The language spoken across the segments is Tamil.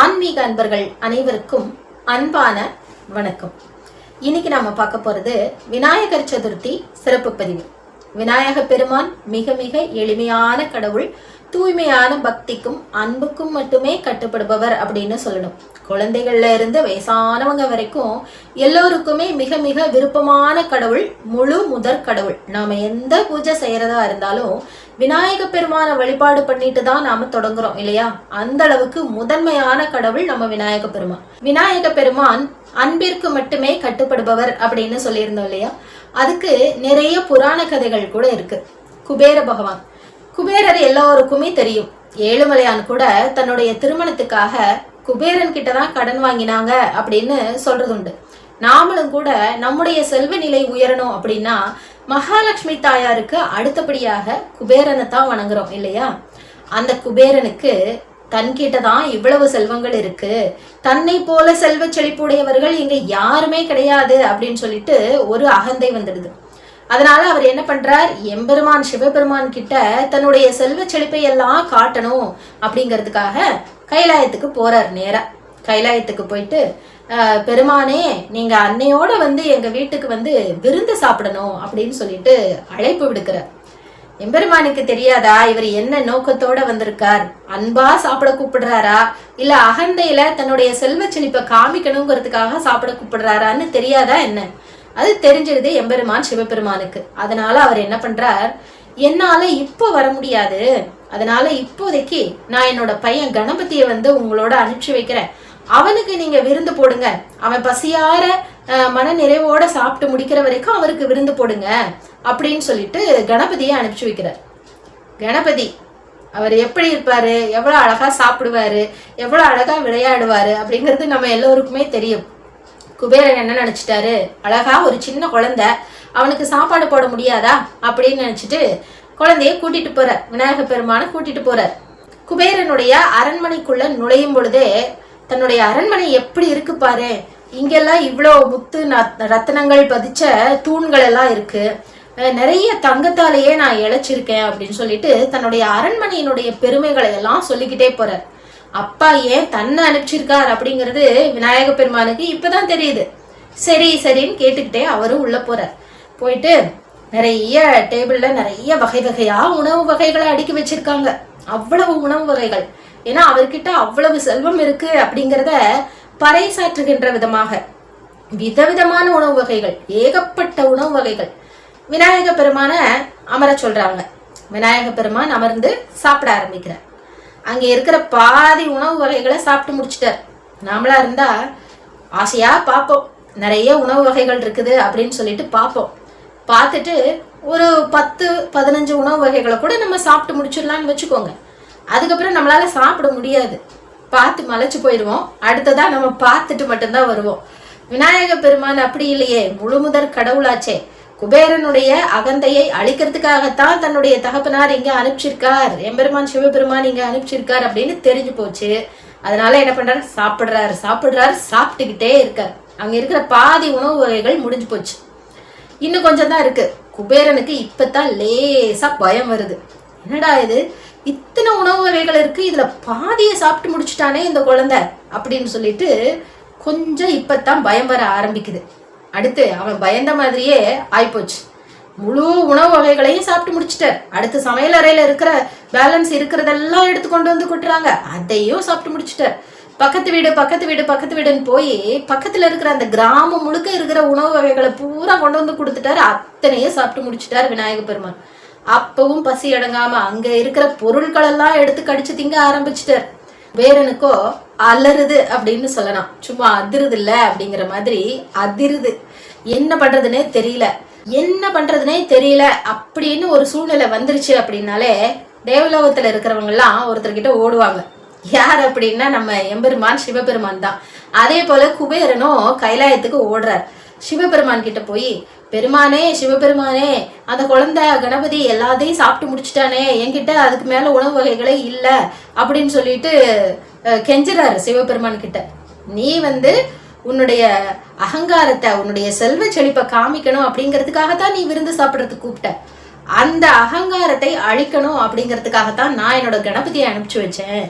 ஆன்மீக அன்பர்கள் அனைவருக்கும் அன்பான வணக்கம். இன்னைக்கு நாம பார்க்க போறது விநாயகர் சதுர்த்தி சிறப்பு பதிவு. விநாயக பெருமான் மிக மிக எளிமையான கடவுள் தூய்மையான பக்திக்கும் அன்புக்கும் மட்டுமே கட்டுப்படுபவர் அப்படின்னு சொல்லணும். குழந்தைகள்ல இருந்து வயசானவங்க வரைக்கும் எல்லோருக்குமே மிக மிக விருப்பமான கடவுள் முழு முதற் கடவுள். நாம எந்த பூஜை செய்யறதா இருந்தாலும் விநாயக பெருமான வழிபாடு பண்ணிட்டு தான் நாம தொடங்குறோம் இல்லையா? அந்த அளவுக்கு முதன்மையான கடவுள் நம்ம விநாயக பெருமான். விநாயக பெருமான் அன்பிற்கு மட்டுமே கட்டுப்படுபவர் அப்படின்னு சொல்லியிருந்தோம் இல்லையா? அதுக்கு நிறைய புராண கதைகள் கூட இருக்கு. குபேர பகவான். குபேரர் எல்லோருக்குமே தெரியும். ஏழுமலையான் கூட தன்னுடைய திருமணத்துக்காக குபேரன் கிட்ட தான் கடன் வாங்கினாங்க அப்படின்னு சொல்றது உண்டு நாமளும் கூட நம்முடைய செல்வ நிலை உயரணும் அப்படின்னா மகாலட்சுமி தாயாருக்கு அடுத்தபடியாக குபேரனை தான் வணங்குறோம் இல்லையா? அந்த குபேரனுக்கு தன்கிட்ட தான் இவ்வளவு செல்வங்கள் இருக்கு. தன்னை போல செல்வ செழிப்புடையவர்கள் இங்க யாருமே கிடையாது அப்படின்னு சொல்லிட்டு ஒரு அகந்தை வந்துடுது. அதனால அவர் என்ன பண்றார்? எம்பெருமான் சிவபெருமான் கிட்ட தன்னுடைய செல்வ செழிப்பை எல்லாம் காட்டணும் அப்படிங்கிறதுக்காக கைலாயத்துக்கு போறார் நேரா. கைலாயத்துக்கு போயிட்டு பெருமானே நீங்க அன்னையோட வந்து எங்க வீட்டுக்கு வந்து விருந்து சாப்பிடணும் அப்படின்னு சொல்லிட்டு அழைப்பு விடுக்கிறார் எம்பெருமானுக்கு தெரியாதா? இவர் என்ன நோக்கத்தோட வந்திருக்கார்? அன்பா சாப்பிட கூப்பிடுறாரா? இல்ல அகந்தையில தன்னுடைய செல்வ செழிப்பை காமிக்கணுங்கிறதுக்காக சாப்பிட கூப்பிடுறாரான்னு தெரியாதா என்ன? அது தெரிஞ்சிருது எம்பெருமான் சிவபெருமானுக்கு. அதனால அவர் என்ன பண்றார்? என்னால இப்போ வர முடியாது. அதனால இப்போதைக்கு நான் என்னோட பையன் கணபதியை வந்து உங்களோட அனுப்பிச்சு வைக்கிறேன். அவனுக்கு நீங்க விருந்து போடுங்க. அவன் பசியார மன நிறைவோட சாப்பிட்டு முடிக்கிற வரைக்கும் அவருக்கு விருந்து போடுங்க அப்படின்னு சொல்லிட்டு கணபதியை அனுப்பிச்சு வைக்கிறார். கணபதி அவர் எப்படி இருப்பாரு? எவ்வளோ அழகா சாப்பிடுவாரு? எவ்வளோ அழகா விளையாடுவாரு? அப்படிங்கிறது நம்ம எல்லோருக்குமே தெரியும். குபேரன் என்ன நினச்சிட்டாரு? அழகா ஒரு சின்ன குழந்தை அவனுக்கு சாப்பாடு போட முடியாதா? அப்படின்னு நினச்சிட்டு குழந்தைய கூட்டிட்டு போறார். விநாயக பெருமானை கூட்டிட்டு போறார். குபேரனுடைய அரண்மனைக்குள்ள நுழையும் பொழுதே தன்னுடைய அரண்மனை எப்படி இருக்கு பாரு? இங்கெல்லாம் இவ்வளோ முத்து நத்- ரத்தினங்கள் பதிச்ச தூண்கள் எல்லாம் இருக்கு. அஹ் நிறைய தங்கத்தாலேயே நான் இழைச்சிருக்கேன் அப்படின்னு சொல்லிட்டு தன்னுடைய அரண்மனையினுடைய பெருமைகளை எல்லாம் சொல்லிக்கிட்டே போறார். அப்பா ஏன் தன்னை அனுப்பிச்சிருக்கார் அப்படிங்கிறது விநாயக பெருமானுக்கு இப்பதான் தெரியுது. சரி சரின்னு கேட்டுக்கிட்டே அவரும் உள்ள போறார். போயிட்டு நிறைய டேபிள்ல நிறைய வகை வகையா உணவு வகைகளை அடுக்கி வச்சிருக்காங்க. அவ்வளவு உணவு வகைகள். ஏன்னா அவர்கிட்ட அவ்வளவு செல்வம் இருக்கு அப்படிங்கிறத பறைசாற்றுகின்ற விதமாக. விதவிதமான உணவு வகைகள் ஏகப்பட்ட உணவு வகைகள். விநாயக பெருமான அமர சொல்றாங்க. விநாயக பெருமான் அமர்ந்து சாப்பிட ஆரம்பிக்கிறார். அங்க இருக்கிற பாதி உணவு வகைகளை சாப்பிட்டு முடிச்சிட்டார். நாமளா இருந்தா ஆசையா பார்ப்போம். நிறைய உணவு வகைகள் இருக்குது அப்படின்னு சொல்லிட்டு பார்ப்போம். பார்த்துட்டு ஒரு பத்து பதினஞ்சு உணவு வகைகளை கூட நம்ம சாப்பிட்டு முடிச்சிடலாம்னு வச்சுக்கோங்க. அதுக்கப்புறம் நம்மளால சாப்பிட முடியாது. பார்த்து மலைச்சு போயிடுவோம். அடுத்ததா நம்ம பார்த்துட்டு மட்டும்தான் வருவோம். விநாயக பெருமான் அப்படி இல்லையே. முழுமுதற் கடவுளாச்சே. குபேரனுடைய அகந்தையை அழிக்கிறதுக்காகத்தான் தன்னுடைய தகப்பனார் இங்க அனுப்பிச்சிருக்கார். எம்பெருமான் சிவபெருமான் இங்க அனுப்பிச்சிருக்கார் அப்படின்னு தெரிஞ்சு போச்சு. அதனால என்ன பண்றாரு? சாப்பிடுறாரு. சாப்பிடுறாரு. சாப்பிட்டுக்கிட்டே இருக்கார். அங்க இருக்கிற பாதி உணவு வகைகள் முடிஞ்சு போச்சு. இன்னும் கொஞ்சம் தான் இருக்கு. குபேரனுக்கு இப்பதான் லேசா பயம் வருது. என்னடா இது? இத்தனை உணவு வகைகள் இருக்குது இதில் பாதியை சாப்பிட்டு முடிச்சுட்டானே இந்த குழந்தை அப்படின்னு சொல்லிட்டு கொஞ்சம் இப்பதான் பயம் வர ஆரம்பிக்குது. அடுத்து அவன் பயந்த மாதிரியே ஆயிப்போச்சு. முழு உணவு வகைகளையும் சாப்பிட்டு முடிச்சிட்டார். அடுத்து சமையல் அறையில் இருக்கிற பேலன்ஸ் இருக்கிறதெல்லாம் எடுத்து கொண்டு வந்து கொட்டுறாங்க. அதையும் சாப்பிட்டு முடிச்சிட்டார். பக்கத்து வீடு பக்கத்து வீடு பக்கத்து வீடுன்னு போய் பக்கத்தில் இருக்கிற அந்த கிராமம் முழுக்க இருக்கிற உணவு வகைகளை பூரா கொண்டு வந்து கொடுத்துட்டாரு. அத்தனையும் சாப்பிட்டு முடிச்சிட்டார் விநாயக பெருமான். அப்பவும் பசி அடங்காம அங்க இருக்கிற பொருட்கள் எல்லாம் எடுத்து கடிச்சு திங்க ஆரம்பிச்சிட்டார். வேறனுக்கோ அலறுது அப்படின்னு சொல்லலாம். சும்மா அதிருது இல்ல அப்படிங்கிற மாதிரி அதிருது. என்ன பண்றதுன்னே தெரியல. என்ன பண்றதுனே தெரியல அப்படின்னு ஒரு சூழ்நிலை வந்துருச்சு அப்படின்னாலே தேவலோகத்துல இருக்கிறவங்க எல்லாம் ஒருத்தர்கிட்ட ஓடுவாங்க. யார் அப்படின்னா நம்ம எம்பெருமான் சிவபெருமான் தான். அதே போல குபேரனும் கைலாயத்துக்கு ஓடுறார். சிவபெருமான் கிட்ட போய் பெருமானே சிவபெருமானே அந்த குழந்தை கணபதி எல்லாத்தையும் சாப்பிட்டு முடிச்சிட்டானே என்கிட்ட அதுக்கு மேல உணவு வகைகளே இல்ல அப்படின்னு சொல்லிட்டு கெஞ்சுறாரு சிவபெருமான் கிட்ட. நீ வந்து உன்னுடைய அகங்காரத்தை உன்னுடைய செல்வ செழிப்பை காமிக்கணும் அப்படிங்கிறதுக்காகத்தான் நீ விருந்து சாப்பிட்றதுக்கு கூப்பிட்ட. அந்த அகங்காரத்தை அழிக்கணும் அப்படிங்கிறதுக்காகத்தான் நான் என்னோட கணபதியை அனுப்பிச்சு வச்சேன்.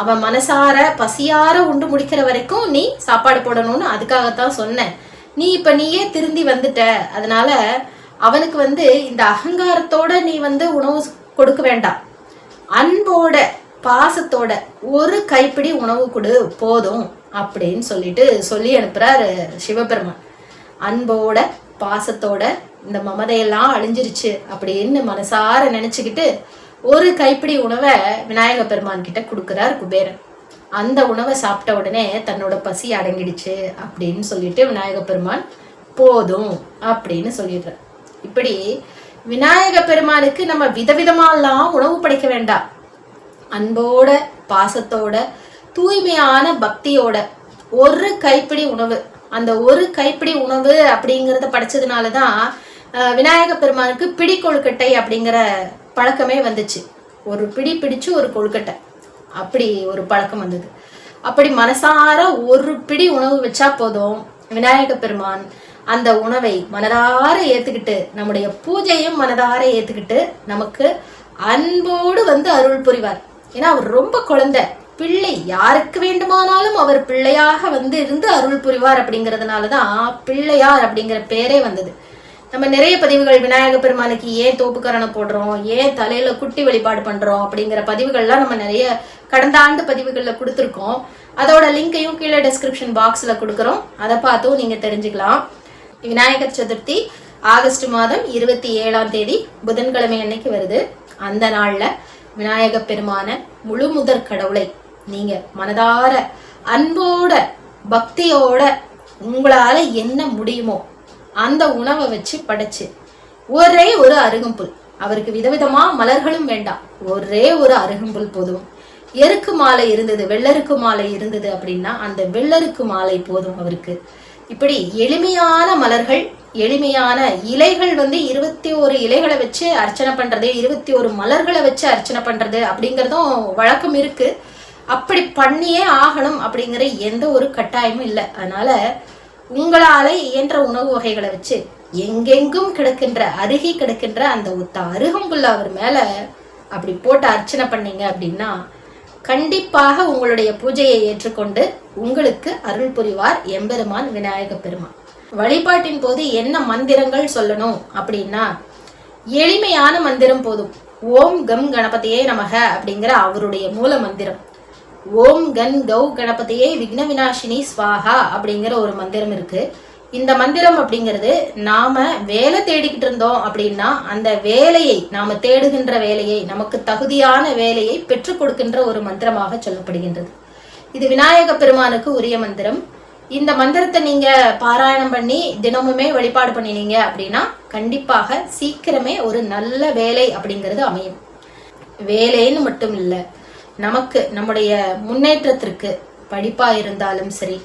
அவன் மனசார பசியார உண்டு முடிக்கிற வரைக்கும் நீ சாப்பாடு போடணும்னு அதுக்காகத்தான் சொன்னேன். நீ இப்ப நீயே திருந்தி வந்துட்ட. அதனால அவனுக்கு வந்து இந்த அகங்காரத்தோட நீ வந்து உணவு கொடுக்க வேண்டாம். அன்போட பாசத்தோட ஒரு கைப்பிடி உணவு கொடு போதும் அப்படின்னு சொல்லிட்டு சொல்லி அனுப்புறாரு சிவபெருமான். அன்போட பாசத்தோட இந்த மமதையெல்லாம் அழிஞ்சிருச்சு அப்படின்னு மனசார நினைச்சுக்கிட்டு ஒரு கைப்பிடி உணவை விநாயக பெருமான் கிட்ட கொடுக்குறார் குபேரன். அந்த உணவை சாப்பிட்ட உடனே தன்னோட பசி அடங்கிடுச்சு அப்படின்னு சொல்லிட்டு விநாயக பெருமான் போதும் அப்படின்னு சொல்லிடுறார். இப்படி விநாயக பெருமானுக்கு நம்ம விதவிதமாலாம் உணவு படைக்க வேண்டாம். அன்போட பாசத்தோட தூய்மையான பக்தியோட ஒரு கைப்பிடி உணவு. அந்த ஒரு கைப்பிடி உணவு அப்படிங்கிறத படைச்சதுனால தான் விநாயக பெருமானுக்கு பிடி கொழுக்கட்டை அப்படிங்கிற பழக்கமே வந்துச்சு. ஒரு பிடி பிடிச்சு ஒரு கொழுக்கட்டை. அப்படி ஒரு பழக்கம் வந்தது. அப்படி மனசார ஒரு பிடி உணவு வச்சா போதும். விநாயக பெருமான் அந்த உணவை மனதார ஏத்துக்கிட்டு நம்முடைய பூஜையும் மனதார ஏத்துக்கிட்டு நமக்கு அன்போடு வந்து அருள் புரிவார். ஏன்னா அவர் ரொம்ப குழந்தை. பிள்ளை யாருக்கு வேண்டுமானாலும் அவர் பிள்ளையாக வந்து இருந்து அருள் புரிவார் அப்படிங்கிறதுனால தான் பிள்ளையார் அப்படிங்கிற பேரே வந்தது. நம்ம நிறைய பதிவுகள் விநாயக பெருமானுக்கு ஏன் தோப்புக்கரணை போடுறோம்? ஏன் தலையில குட்டி வழிபாடு பண்றோம்? அப்படிங்கிற பதிவுகள்லாம் நம்ம நிறைய கடந்த ஆண்டு பதிவுகளில் கொடுத்துருக்கோம். அதோட லிங்கையும் கீழே டெஸ்கிரிப்ஷன் பாக்ஸில் கொடுக்குறோம். அதை பார்த்தும் நீங்கள் தெரிஞ்சுக்கலாம். விநாயகர் சதுர்த்தி ஆகஸ்ட் மாதம் இருபத்தி ஏழாம் தேதி புதன்கிழமை அன்னைக்கு வருது. அந்த நாளில் விநாயக பெருமான முழு முதற் கடவுளை நீங்கள் மனதார அன்போட பக்தியோட உங்களால் என்ன முடியுமோ அந்த உணவை வச்சு படைச்சு. ஒரே ஒரு அருகம்புல். அவருக்கு விதவிதமா மலர்களும் வேண்டாம். ஒரே ஒரு அருகம்புல் போதும். எருக்கு மாலை இருந்தது வெள்ளருக்கு மாலை இருந்தது அப்படின்னா அந்த வெள்ளருக்கு மாலை போதும் அவருக்கு. இப்படி எளிமையான மலர்கள் எளிமையான இலைகள் வந்து இருபத்தி ஒரு இலைகளை வச்சு அர்ச்சனை பண்றது இருபத்தி ஒரு மலர்களை வச்சு அர்ச்சனை பண்றது அப்படிங்கிறதும் வழக்கம் இருக்கு. அப்படி பண்ணியே ஆகணும் அப்படிங்கிற எந்த ஒரு கட்டாயமும் இல்லை. அதனால உங்களாலே இயன்ற உணவு வகைகளை வச்சு எங்கெங்கும் கிடக்கின்ற அருகி கிடக்கின்ற அந்த ஒத்த அருகம்புல்ல அவர் மேல அப்படி போட்டு அர்ச்சனை பண்ணீங்க அப்படின்னா கண்டிப்பாக உங்களுடைய பூஜையை ஏற்றுக்கொண்டு உங்களுக்கு அருள் புரிவார் எம்பெருமான் விநாயக பெருமான். வழிபாட்டின் போது என்ன மந்திரங்கள் சொல்லணும் அப்படின்னா எளிமையான மந்திரம் போதும். ஓம் கம் கணபதியே நமக அப்படிங்கிற அவருடைய மூல மந்திரம். ஓம் கன் கௌ கணபதியே விக்ன விநாசினி ஸ்வாஹா அப்படிங்கிற ஒரு மந்திரம் இருக்கு. இந்த மந்திரம் அப்படிங்கிறது நாம வேலை தேடிக்கிட்டு இருந்தோம் அப்படின்னா அந்த வேலையை நாம தேடுகின்ற வேலையை நமக்கு தகுதியான வேலையை பெற்றுக் கொடுக்கின்ற ஒரு மந்திரமாக சொல்லப்படுகின்றது. இது விநாயக பெருமானுக்கு உரிய மந்திரம். இந்த மந்திரத்தை நீங்க பாராயணம் பண்ணி தினமுமே வழிபாடு பண்ணினீங்க அப்படின்னா கண்டிப்பாக சீக்கிரமே ஒரு நல்ல வேலை அப்படிங்கிறது அமையும். வேலைன்னு மட்டும் இல்லை நமக்கு நம்முடைய முன்னேற்றத்திற்கு படிப்பா இருந்தாலும் சரி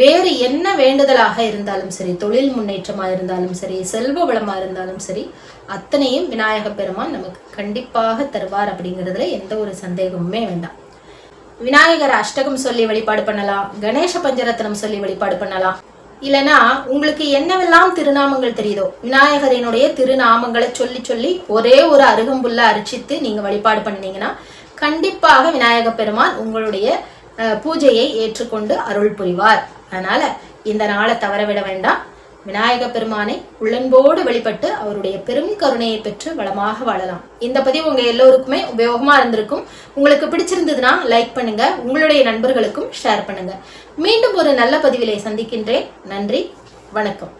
வேறு என்ன வேண்டுதலாக இருந்தாலும் சரி தொழில் முன்னேற்றமா இருந்தாலும் சரி செல்வ வளமா இருந்தாலும் சரி அத்தனையும் விநாயக பெருமான் நமக்கு கண்டிப்பாக தருவார் அப்படிங்கிறதுல எந்த ஒரு சந்தேகமுமே வேண்டாம். விநாயகர் அஷ்டகம் சொல்லி வழிபாடு பண்ணலாம் கணேச பஞ்சரத்னம் சொல்லி வழிபாடு பண்ணலாம். இல்லைனா உங்களுக்கு என்னவெல்லாம் திருநாமங்கள் தெரியுதோ விநாயகரினுடைய திருநாமங்களை சொல்லி சொல்லி ஒரே ஒரு அருகம்புல்ல அரிச்சித்து நீங்க வழிபாடு பண்ணீங்கன்னா கண்டிப்பாக விநாயக பெருமான் உங்களுடைய பூஜையை ஏற்றுக்கொண்டு அருள் புரிவார். அதனால இந்த நாளை தவறவிட வேண்டாம். விநாயக பெருமானை உள்ளன்போடு வெளிப்பட்டு அவருடைய பெரும் கருணையை பெற்று வளமாக வாழலாம். இந்த பதிவு உங்க எல்லோருக்குமே உபயோகமா இருந்திருக்கும். உங்களுக்கு பிடிச்சிருந்ததுன்னா லைக் பண்ணுங்க. உங்களுடைய நண்பர்களுக்கும் ஷேர் பண்ணுங்க. மீண்டும் ஒரு நல்ல பதிவிலை சந்திக்கின்றேன். நன்றி. வணக்கம்.